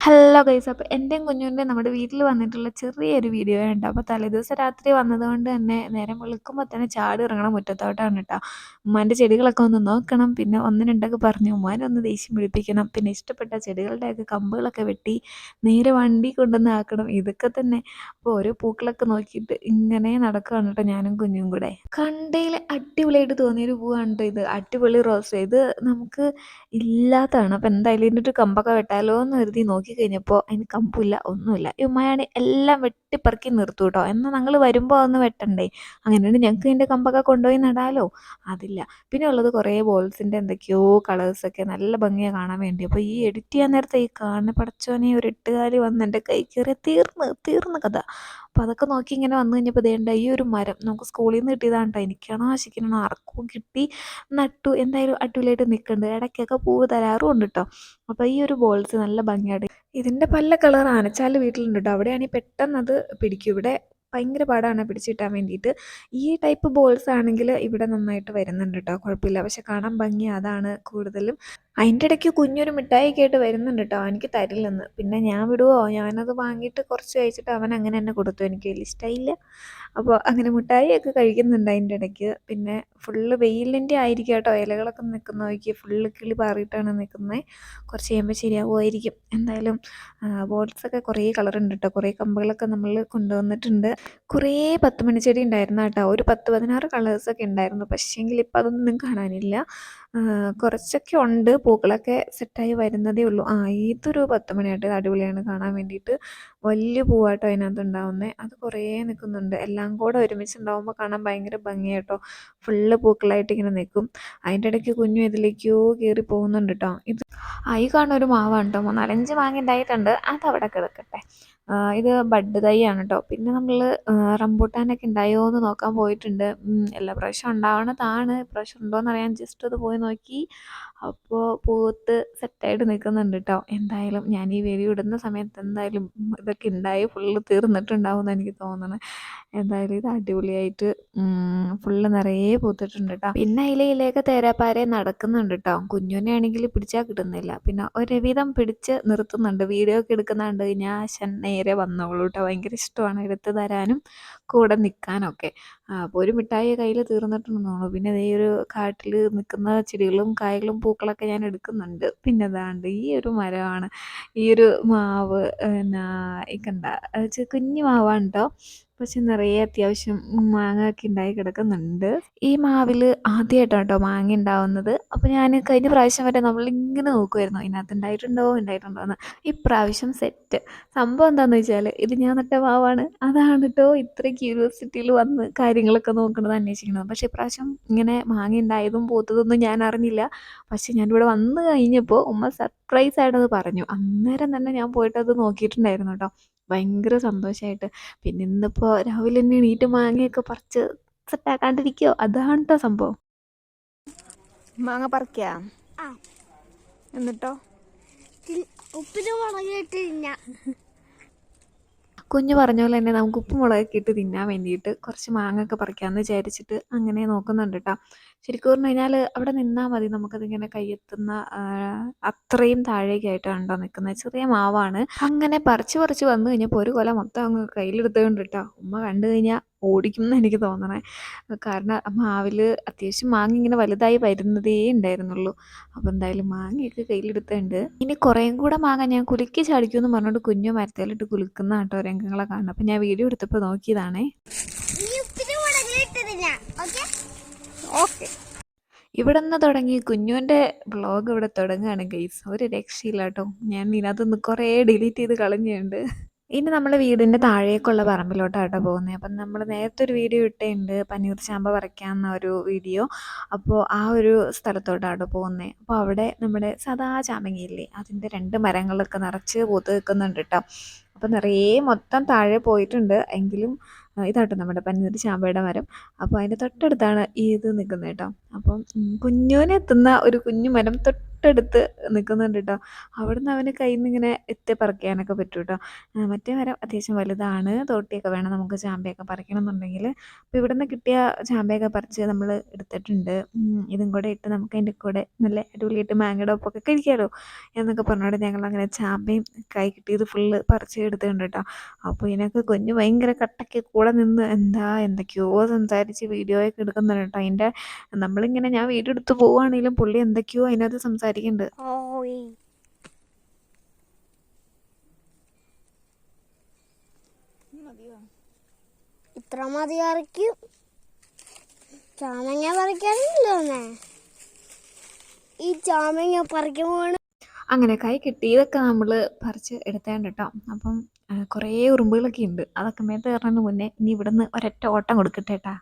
Hello guys അപ്പോൾ എന്റെയും കുഞ്ഞുവിന്റെയും നമ്മുടെ വീട്ടിൽ വന്നിട്ടുള്ള ചെറിയൊരു വീഡിയോ ഉണ്ട് അപ്പോൾ തലേദിവസം രാത്രി വന്നതുകൊണ്ട് തന്നെ നേരം വെളുക്കുമ്പോൾ തന്നെ ചാടി ഇറങ്ങണം മുറ്റത്തോട്ടാണ് കേട്ടോ. ഉമ്മാന്റെ ചെടികളൊക്കെ ഒന്ന് നോക്കണം. പിന്നെ ഒന്ന് രണ്ടൊക്കെ പറഞ്ഞു ഉമ്മാനെ ഒന്ന് ദേഷ്യം പിടിപ്പിക്കണം. പിന്നെ ഇഷ്ടപ്പെട്ട ചെടികളുടെയൊക്കെ കമ്പുകളൊക്കെ വെട്ടി നേരെ വണ്ടി കൊണ്ടുവന്ന് ആക്കണം. ഇതൊക്കെ തന്നെ അപ്പോൾ ഓരോ പൂക്കളൊക്കെ നോക്കിയിട്ട് ഇങ്ങനെ നടക്കുകയാണ് കേട്ടോ ഞാനും കുഞ്ഞും കൂടെ. കണ്ടയിൽ അടിപൊളിയായിട്ട് തോന്നിയൊരു പൂവാണ് ഇത്. അടിപൊളി റോസ്. ഇത് നമുക്ക് ഇല്ലാത്തതാണ്. അപ്പോൾ എന്തായാലും ഇതിന്റെ കമ്പൊക്കെ വെട്ടാലോ എന്ന് കരുതി നോക്കി നോക്കി കഴിഞ്ഞപ്പോൾ അതിന് കമ്പില്ല ഒന്നുമില്ല ഉമ്മയാണ് എല്ലാം വെട്ടിപ്പറക്കി നിർത്തും കേട്ടോ എന്നാൽ ഞങ്ങൾ വരുമ്പോൾ അതൊന്ന് വെട്ടണ്ടേ? അങ്ങനെയാണ് ഞങ്ങൾക്ക് ഇതിന്റെ കമ്പൊക്കെ കൊണ്ടുപോയി നടാലോ? അതില്ല. പിന്നെ ഉള്ളത് കുറേ ബോൾസിന്റെ എന്തൊക്കെയോ കളേഴ്സൊക്കെ നല്ല ഭംഗിയാണ് കാണാൻ വേണ്ടി. അപ്പോൾ ഈ എഡിറ്റ് ചെയ്യാൻ നേരത്തെ ഈ കാണുന്ന പടച്ചോനെ ഒരു എട്ടുകാലി വന്ന് എന്റെ കൈ കയറി തീർന്ന് തീർന്ന് കഥ. അപ്പോൾ അതൊക്കെ നോക്കി ഇങ്ങനെ വന്നു കഴിഞ്ഞപ്പോൾ ദേണ്ട ഈ ഒരു മരം. നമുക്ക് സ്കൂളിൽ നിന്ന് കിട്ടിയതാണ് കേട്ടോ എനിക്കാണോ ആശിക്കണോ ആർക്കും കിട്ടി. നട്ടു. എന്തായാലും അടിപൊളിയായിട്ട് നിൽക്കുന്നുണ്ട് ഇടയ്ക്കൊക്കെ പൂവ് തരാറും ഉണ്ട് കേട്ടോ അപ്പോൾ ഈ ഒരു ബോൾസ് നല്ല ഭംഗിയായിട്ട് ഇതിന്റെ പല കളർ ആനച്ചാൽ വീട്ടിലുണ്ട് കേട്ടോ അവിടെയാണെങ്കിൽ പെട്ടെന്ന് അത് പിടിക്കും. ഇവിടെ ഭയങ്കര പാടാണ് പിടിച്ചിട്ടാൻ വേണ്ടിയിട്ട് ഈ ടൈപ്പ് ബോൾസ് ആണെങ്കിൽ ഇവിടെ നന്നായിട്ട് വരുന്നുണ്ട് കേട്ടോ കുഴപ്പമില്ല. പക്ഷെ കാണാൻ ഭംഗി അതാണ് കൂടുതലും. അതിന്റെ ഇടയ്ക്ക് കുഞ്ഞൊരു മിഠായി ആയിട്ട് വരുന്നുണ്ട് കേട്ടോ എനിക്ക് തരില്ലെന്ന്. പിന്നെ ഞാൻ വിടുവോ? ഞാനത് വാങ്ങിയിട്ട് കുറച്ച് കഴിച്ചിട്ട് അവൻ അങ്ങനെ തന്നെ കൊടുത്തു. എനിക്ക് വലിയ ഇഷ്ടമായില്ല അപ്പോൾ അങ്ങനെ മിഠായിയൊക്കെ കഴിക്കുന്നുണ്ട് അതിന്റെ ഇടയ്ക്ക്. പിന്നെ ഫുള്ള് വെയിലിന്റെ ആയിരിക്കും കേട്ടോ. ഇലകളൊക്കെ നിൽക്കുന്ന നോക്കി ഫുള്ള് കിളി പാറിയിട്ടാണ് നിൽക്കുന്നത് കുറച്ച് കഴിയുമ്പോൾ ശരിയാവുമായിരിക്കും. എന്തായാലും ബോൾസൊക്കെ കുറേ കളറുണ്ട് കേട്ടോ കുറേ കമ്പുകളൊക്കെ നമ്മൾ കൊണ്ടുവന്നിട്ടുണ്ട്. കുറേ പത്ത് മണിച്ചെടി ഉണ്ടായിരുന്നു കേട്ടോ ഒരു പത്ത് പതിനാറ് കളേഴ്സൊക്കെ ഉണ്ടായിരുന്നു. പക്ഷേങ്കിൽ ഇപ്പോൾ അതൊന്നും കാണാനില്ല. കുറച്ചൊക്കെ ഉണ്ട്. പൂക്കളൊക്കെ സെറ്റായി വരുന്നതേ ഉള്ളൂ. ആ ഏതൊരു പത്ത് മണിയായിട്ട് അടിപൊളിയാണ്. കാണാൻ വേണ്ടിയിട്ട് വലിയ പൂവായിട്ടോ അതിനകത്ത് ഉണ്ടാവുന്നത് അത് കുറേ നിൽക്കുന്നുണ്ട്. എല്ലാം കൂടെ ഒരുമിച്ച് ഉണ്ടാവുമ്പോൾ കാണാൻ ഭയങ്കര ഭംഗിയായിട്ടോ ഫുള്ള് പൂക്കളായിട്ട് ഇങ്ങനെ നിൽക്കും. അതിന്റെ ഇടയ്ക്ക് കുഞ്ഞു ഇതിലേക്കോ കയറി പോകുന്നുണ്ട് കേട്ടോ ഇത് ആയി കാണുന്ന ഒരു മാവാണ് കേട്ടോ നാലഞ്ച് മാങ്ങ ഉണ്ടായിട്ടുണ്ട്. അവിടെ കിടക്കട്ടെ. ഇത് ബഡ് തൈയാണ് കേട്ടോ പിന്നെ നമ്മൾ റംബൂട്ടാനൊക്കെ ഉണ്ടായോ എന്ന് നോക്കാൻ പോയിട്ടുണ്ട്. എല്ലാ പ്രാവശ്യം ഉണ്ടാവണതാണ്. പ്രാവശ്യം ഉണ്ടോ എന്നറിയാൻ ജസ്റ്റ് അത് പോയി നോക്കി. അപ്പോൾ പൂത്ത് സെറ്റായിട്ട് നിൽക്കുന്നുണ്ട് കേട്ടോ എന്തായാലും ഞാൻ ഈ വീഡിയോ ഇടുന്ന സമയത്ത് എന്തായാലും ഇതൊക്കെ ഉണ്ടായി ഫുള്ള് തീർന്നിട്ടുണ്ടാവും എന്ന് എനിക്ക് തോന്നുന്നത് എന്തായാലും ഇത് അടിപൊളിയായിട്ട് ഫുള്ള് നിറയെ പൂത്തിട്ടുണ്ട് കേട്ടോ പിന്നെ അതിലെ ഇലയൊക്കെ തേരാപ്പാരെ നടക്കുന്നുണ്ട് കേട്ടോ കുഞ്ഞുനെ ആണെങ്കിൽ പിടിച്ചാൽ കിട്ടുന്നില്ല. പിന്നെ ഒരുവിധം പിടിച്ച് നിർത്തുന്നുണ്ട്. വീഡിയോ ഒക്കെ എടുക്കുന്നുണ്ട് ഞാൻ ശൻ നേരെ വന്നോളൂ കേട്ടോ ഭയങ്കര ഇഷ്ടമാണ് എടുത്ത് തരാനും കൂടെ നിൽക്കാനൊക്കെ അപ്പോൾ ഒരു മിഠായി കയ്യിൽ തീർന്നിട്ടുണ്ടെന്ന് തോന്നുന്നു പിന്നെ ഈ ഒരു കാട്ടിൽ നിൽക്കുന്ന ചെടികളും കായകളും പൂക്കളൊക്കെ ഞാൻ എടുക്കുന്നുണ്ട്. പിന്നെ അതാണ്ട് ഈ ഒരു മരമാണ്. ഈ ഒരു മാവ് പിന്നെ ഈ കണ്ട കുഞ്ഞു മാവാണ് കേട്ടോ പക്ഷെ നിറയെ അത്യാവശ്യം മാങ്ങ ഒക്കെ ഉണ്ടായി കിടക്കുന്നുണ്ട്. ഈ മാവിൽ ആദ്യമായിട്ടാണ് കേട്ടോ മാങ്ങ ഉണ്ടാവുന്നത് അപ്പോൾ ഞാൻ കഴിഞ്ഞ പ്രാവശ്യം വരെ നമ്മളിങ്ങനെ നോക്കുമായിരുന്നു ഇതിനകത്ത് ഉണ്ടായിട്ടുണ്ടോ ഉണ്ടായിട്ടുണ്ടോ എന്ന്. ഇപ്രാവശ്യം സെറ്റ്. സംഭവം എന്താണെന്ന് വെച്ചാൽ ഇത് ഞാൻ നട്ട മാവാണ്. അതാണ് കേട്ടോ ഇത്ര ക്യൂരിയോസിറ്റിയിൽ വന്ന് കാര്യങ്ങളൊക്കെ നോക്കുന്നത് അന്വേഷിക്കുന്നത് പക്ഷേ ഇപ്രാവശ്യം ഇങ്ങനെ മാങ്ങ ഉണ്ടായതും പോത്തതൊന്നും ഞാൻ അറിഞ്ഞില്ല. പക്ഷെ ഞാനിവിടെ വന്ന് കഴിഞ്ഞപ്പോൾ ഉമ്മ സർപ്രൈസ് ആയിട്ടത് പറഞ്ഞു. അന്നേരം തന്നെ ഞാൻ പോയിട്ട് അത് നോക്കിയിട്ടുണ്ടായിരുന്നു കേട്ടോ ഭയങ്കര സന്തോഷമായിട്ട് പിന്നെ ഇന്നിപ്പോൾ രാവിലെ തന്നെ എണീറ്റ് മാങ്ങയൊക്കെ പറിച്ച് സെറ്റാക്കാണ്ടിരിക്കോ അതാണ് കേട്ടോ സംഭവം. മാങ്ങ പറിക്കാ? എന്നിട്ടോ? ഉപ്പിന് മുളകിട്ട് കുഞ്ഞു പറഞ്ഞ പോലെ തന്നെ നമുക്ക് ഉപ്പ് മുളകൊക്കെ ഇട്ട് തിന്നാൻ വേണ്ടിയിട്ട് കുറച്ച് മാങ്ങ ഒക്കെ പറിക്കാമെന്ന് വിചാരിച്ചിട്ട് അങ്ങനെ നോക്കുന്നുണ്ട് കേട്ടോ ശരിക്കും പറഞ്ഞു കഴിഞ്ഞാൽ അവിടെ നിന്നാൽ മതി നമുക്കതിങ്ങനെ കയ്യെത്തുന്ന അത്രയും താഴേക്കായിട്ടാണ് കേട്ടോ നിൽക്കുന്നത്. ചെറിയ മാവാണ്. അങ്ങനെ പറിച്ചു പറിച്ച് വന്നു കഴിഞ്ഞപ്പോൾ ഒരു കൊല മൊത്തം അങ്ങ് കയ്യിലെടുത്തുകൊണ്ട് ഉമ്മ കണ്ടു കഴിഞ്ഞാൽ ഓടിക്കും എന്ന് എനിക്ക് തോന്നണേ. കാരണം മാവിൽ അത്യാവശ്യം മാങ്ങ ഇങ്ങനെ വലുതായി വരുന്നതേ ഉണ്ടായിരുന്നുള്ളൂ. അപ്പോൾ എന്തായാലും മാങ്ങയൊക്കെ കയ്യിലെടുത്തുണ്ട്. ഇനി കുറേയും കൂടെ മാങ്ങ ഞാൻ കുലുക്കി ചാടിക്കുമെന്ന് പറഞ്ഞുകൊണ്ട് കുഞ്ഞു മരത്തേലിട്ട് കുലുക്കുന്ന കേട്ടോ രംഗങ്ങളെ കാണുന്നത് അപ്പോൾ ഞാൻ വീഡിയോ എടുത്തപ്പോൾ നോക്കിയതാണേ. ഓക്കെ. ഇവിടെ നിന്ന് തുടങ്ങി കുഞ്ഞുവിന്റെ ബ്ലോഗ് ഇവിടെ തുടങ്ങുകയാണ് ഗൈസ് ഒരു രക്ഷയില്ല കേട്ടോ ഞാൻ ഇതിനകത്തുനിന്ന് കുറേ ഡിലീറ്റ് ചെയ്ത് കളഞ്ഞിട്ടുണ്ട് ഇനി നമ്മൾ വീടിന്റെ താഴേക്കുള്ള പറമ്പിലോട്ടാണ് കേട്ടോ പോകുന്നത്. അപ്പം നമ്മൾ നേരത്തെ ഒരു വീഡിയോ ഇട്ടുണ്ട് പനീർ ചാമ്പ പറിക്കാവുന്ന ഒരു വീഡിയോ അപ്പോൾ ആ ഒരു സ്ഥലത്തോട്ടാണ് കേട്ടോ പോകുന്നത് അപ്പോൾ അവിടെ നമ്മുടെ സദാ ചാമ്പങ്ങയില്ലേ അതിന്റെ രണ്ട് മരങ്ങളൊക്കെ നിറച്ച് പൂത്ത് നിൽക്കുന്നുണ്ട് കേട്ടോ അപ്പം നിറയെ മൊത്തം താഴെ പോയിട്ടുണ്ട്. എങ്കിലും ഇതാട്ടോ നമ്മുടെ പനിനീർ ചാമ്പയുടെ മരം. അപ്പോൾ അതിന്റെ തൊട്ടടുത്താണ് ഈ ഇത് നിൽക്കുന്നത് കേട്ടോ. അപ്പം കുഞ്ഞുവിനെത്തുന്ന ഒരു കുഞ്ഞു മരം തൊട്ട് തൊട്ടടുത്ത് നിൽക്കുന്നുണ്ട് കേട്ടോ അവിടുന്ന് അവന് കയ്യിൽ നിന്ന് ഇങ്ങനെ എത്തി പറിക്കാനൊക്കെ പറ്റും കേട്ടോ മറ്റേ മരം അത്യാവശ്യം വലുതാണ്. തോട്ടിയൊക്കെ വേണം നമുക്ക് ചാമ്പയൊക്കെ പറിക്കണം എന്നുണ്ടെങ്കിൽ അപ്പോൾ ഇവിടെ നിന്ന് കിട്ടിയ ചാമ്പയൊക്കെ പറിച്ച് നമ്മൾ എടുത്തിട്ടുണ്ട്. ഇതും കൂടെ ഇട്ട് നമുക്ക് അതിന്റെ കൂടെ നല്ല അടിപൊളിയായിട്ട് മാങ്ങയുടെ ഒപ്പൊക്കെ കഴിക്കാമല്ലോ എന്നൊക്കെ പറഞ്ഞുകൊണ്ട് ഞങ്ങൾ അങ്ങനെ ചാമ്പയും കൈ കിട്ടിയത് ഫുള്ള് പറിച്ച് എടുത്തിട്ടുണ്ട് കേട്ടോ അപ്പോൾ ഇതിനൊക്കെ കുഞ്ഞ് ഭയങ്കര കട്ടയ്ക്ക് കൂടെ നിന്ന് എന്താ എന്തൊക്കെയോ സംസാരിച്ച് വീഡിയോയൊക്കെ എടുക്കുന്നുണ്ട് കേട്ടോ അതിന്റെ നമ്മളിങ്ങനെ ഞാൻ വീഡിയോ എടുത്ത് പോവുകയാണെങ്കിലും പുള്ളി എന്തൊക്കെയോ അതിനകത്ത് സംസാരിക്കുന്നുണ്ട് ഇത്ര മതി പറിക്കും. ചാമങ്ങ പറിക്കാനില്ലോന്നേ ഈ ചാമങ്ങ പറിക്കുമ്പോൾ അങ്ങനെ കൈ കിട്ടിയതൊക്കെ നമ്മൾ പറിച്ച് എടുത്തേണ്ട കേട്ടോ അപ്പം കുറേ ഉറുമ്പുകളൊക്കെ ഉണ്ട് അതൊക്കെ മേത്ത് കയറുന്നതിന് മുന്നേ ഇനി ഇവിടുന്ന് ഒരൊറ്റ ഓട്ടം കൊടുക്കട്ടെ കേട്ടാ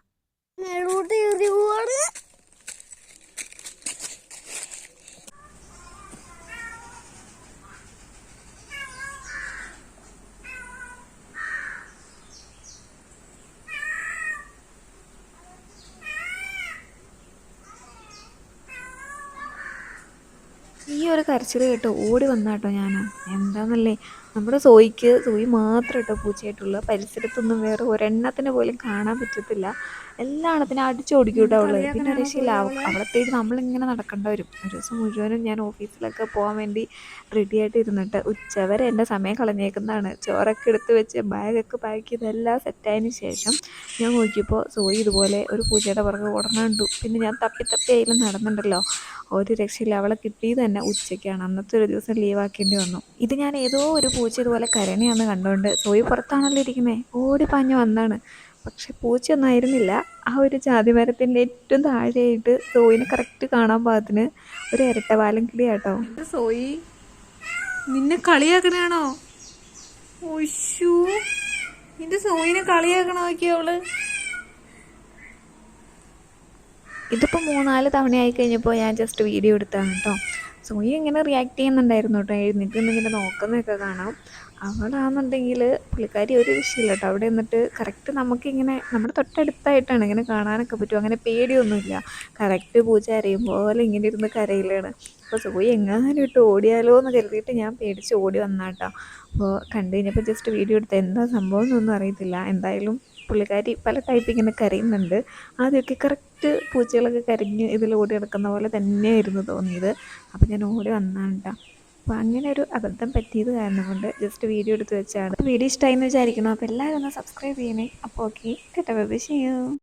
ഈ ഒരു കരച്ചിൽ കേട്ട് ഓടി വന്നാട്ടോ ഞാൻ എന്താന്നല്ലേ? നമ്മുടെ സോയിക്ക് സോയി മാത്രം കേട്ടോ പൂച്ചയായിട്ടുള്ള. പരിസരത്തൊന്നും വേറെ ഒരെണ്ണത്തിന് പോലും കാണാൻ പറ്റത്തില്ല. എല്ലാണത്തിനും അടിച്ചോടിക്കൂട്ടോ അടിച്ചോടിക്കും കേട്ടോ അവൾ പിന്നെ രക്ഷയില്ല അവ- അവളെ തേടി നമ്മളിങ്ങനെ നടക്കേണ്ട വരും. ഒരു ദിവസം മുഴുവനും ഞാൻ ഓഫീസിലൊക്കെ പോകാൻ വേണ്ടി റെഡി ആയിട്ട് ഇരുന്നിട്ട് ഉച്ചവരെ എന്റെ സമയം കളഞ്ഞേക്കുന്നതാണ്. ചോറൊക്കെ എടുത്ത് വെച്ച് ബാഗൊക്കെ പാക്ക് ചെയ്തെല്ലാം സെറ്റായതിന് ശേഷം ഞാൻ നോക്കിയപ്പോൾ സോയി ഇതുപോലെ ഒരു പൂച്ചയുടെ പുറകെ ഓടണം കണ്ടു. പിന്നെ ഞാൻ തപ്പി തപ്പി അതിൽ നടന്നുണ്ടല്ലോ. ഒരു രക്ഷയില്ല. അവളെ കിട്ടിയത് തന്നെ ഉച്ചയ്ക്കാണ്. അന്നത്തെ ഒരു ദിവസം ലീവാക്കേണ്ടി വന്നു. ഇത് ഞാൻ ഏതോ ഒരു പൂച്ച ഇതുപോലെ കരണിയാന്ന് കണ്ടുകൊണ്ട് സോയി പുറത്താണല്ലോ ഇരിക്കുന്നത് ഓടി പാഞ്ഞ് വന്നാണ്. പക്ഷെ പൂച്ചയൊന്നും ആയിരുന്നില്ല. ആ ഒരു ജാതി മരത്തിന്റെ ഏറ്റവും താഴെയായിട്ട് സോയിനെ കറക്റ്റ് കാണാൻ പാകത്തിന് ഒരു ഇരട്ടവാലം കിളിയാട്ടോ. സോയി? നിന്നെ കളിയാക്കണാണോ ഒശൂ നിന്റെ സോയിനെ കളിയാക്കണ നോക്കിയ അവൾ? ഇതിപ്പോൾ മൂന്നാൽ തവണയായി കഴിഞ്ഞപ്പോൾ ഞാൻ ജസ്റ്റ് വീഡിയോ എടുത്താണ് കേട്ടോ സോയി ഇങ്ങനെ റിയാക്ട് ചെയ്യുന്നുണ്ടായിരുന്നു കേട്ടോ എഴുന്നേറ്റ് ഇങ്ങനെ നോക്കുന്നതൊക്കെ കാണാം. അവളാണെന്നുണ്ടെങ്കിൽ പുള്ളിക്കാരി ഒരു വിഷയമില്ല കേട്ടോ അവിടെ നിന്നിട്ട് കറക്റ്റ് നമുക്കിങ്ങനെ നമ്മുടെ തൊട്ടടുത്തായിട്ടാണ് ഇങ്ങനെ കാണാനൊക്കെ പറ്റും. അങ്ങനെ പേടിയൊന്നുമില്ല. കറക്റ്റ് പൂച്ച അറിയും പോലെ ഇങ്ങനെ ഇരുന്ന് കരയിലാണ്. അപ്പോൾ സോയി എങ്ങാനും ഇട്ട് ഓടിയാലോ എന്ന് കരുതിയിട്ട് ഞാൻ പേടിച്ച് ഓടി വന്നാട്ടോ അപ്പോൾ കണ്ടു കഴിഞ്ഞപ്പോൾ ജസ്റ്റ് വീഡിയോ എടുത്ത എന്താ സംഭവം എന്നൊന്നും അറിയത്തില്ല. എന്തായാലും പുള്ളിക്കാരി പല ടൈപ്പ് ഇങ്ങനെ കരയുന്നുണ്ട്. ആദ്യമൊക്കെ കറക്റ്റ് പൂച്ചകളൊക്കെ കരഞ്ഞ് ഇതിൽ ഓടി നടക്കുന്ന പോലെ തന്നെയായിരുന്നു തോന്നിയത്. അപ്പോൾ ഞാൻ ഓടി വന്നാണ് കേട്ടോ അപ്പോൾ അങ്ങനെ ഒരു അബദ്ധം പറ്റിയത് കാരണം കൊണ്ട് ജസ്റ്റ് വീഡിയോ എടുത്ത് വെച്ചാണ്. വീഡിയോ ഇഷ്ടമായി എന്ന് വിചാരിക്കണം അപ്പോൾ എല്ലാവരും ഒന്ന് സബ്സ്ക്രൈബ് ചെയ്യണേ. അപ്പോൾ ഓക്കെ കേട്ടോ ബൈ ചെയ്യൂ